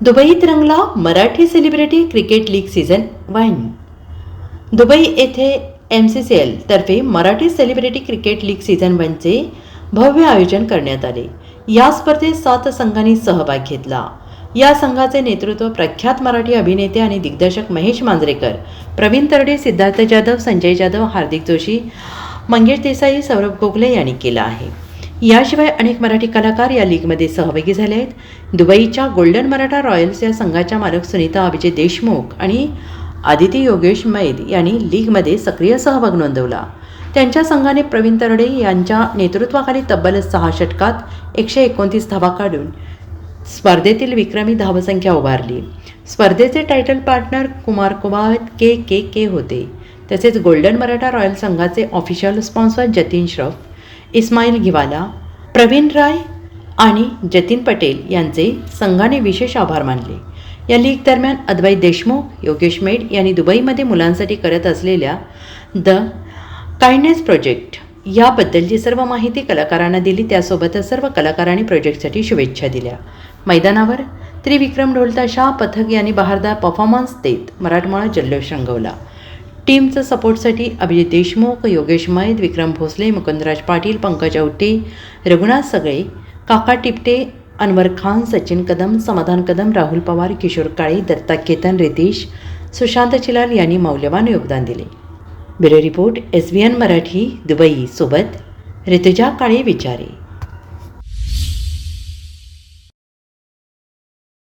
दुबईत रंगला Marathi celebrity cricket league season one Dubai येथे एम सी सी एल तर्फे Marathi celebrity cricket league season वनचे भव्य आयोजन करण्यात आले. या स्पर्धेत सात संघांनी सहभाग घेतला. या संघाचे नेतृत्व प्रख्यात मराठी अभिनेते आणि दिग्दर्शक महेश मांजरेकर प्रवीण तरडे सिद्धार्थ जाधव संजय जाधव हार्दिक जोशी मंगेश देसाई सौरभ गोखले यांनी केलं आहे. याशिवाय अनेक मराठी कलाकार या लीगमध्ये सहभागी झाले आहेत. दुबईच्या गोल्डन मराठा रॉयल्स या संघाच्या मालक सुनीता अभिजय देशमुख आणि आदिती योगेश मैद यांनी लीगमध्ये सक्रिय सहभाग नोंदवला. त्यांच्या संघाने प्रवीण तरडे यांच्या नेतृत्वाखाली तब्बल सहा षटकात एकशे एकोणतीस धावा काढून स्पर्धेतील विक्रमी धावसंख्या उभारली. स्पर्धेचे title partner Kumar Kumar K K K होते. तसेच गोल्डन मराठा रॉयल संघाचे ऑफिशियल स्पॉन्सर जतीन श्रॉफ इस्माईल घिवाला प्रवीण राय आणि जतीन पटेल यांचे संघाने विशेष आभार मानले. या लीग दरम्यान अद्वैत देशमुख योगेश मेड यांनी दुबईमध्ये मुलांसाठी करत असलेल्या द काइंडनेस प्रोजेक्ट याबद्दलची सर्व माहिती कलाकारांना दिली त्यासोबतच सर्व कलाकारांनी प्रोजेक्टसाठी शुभेच्छा दिल्या. मैदानावर त्रिविक्रम ढोलता शाह पथक यांनी बहारदार परफॉर्मन्स देत मराठमोळा जल्लोष रंगवला. टीमचं सपोर्टसाठी अभिजित देशमुख योगेश मैद विक्रम भोसले मुकुंदराज पाटील पंकज औटे रघुनाथ सगळे काका टिपटे अनवर खान सचिन कदम समाधान कदम राहुल पवार किशोर काळे दत्ता केतन रितेश सुशांत चिलाल यांनी मौल्यवान योगदान दिले. Bureau report S B N Marathi Dubai सोबत ऋतुजा काळे विचारे.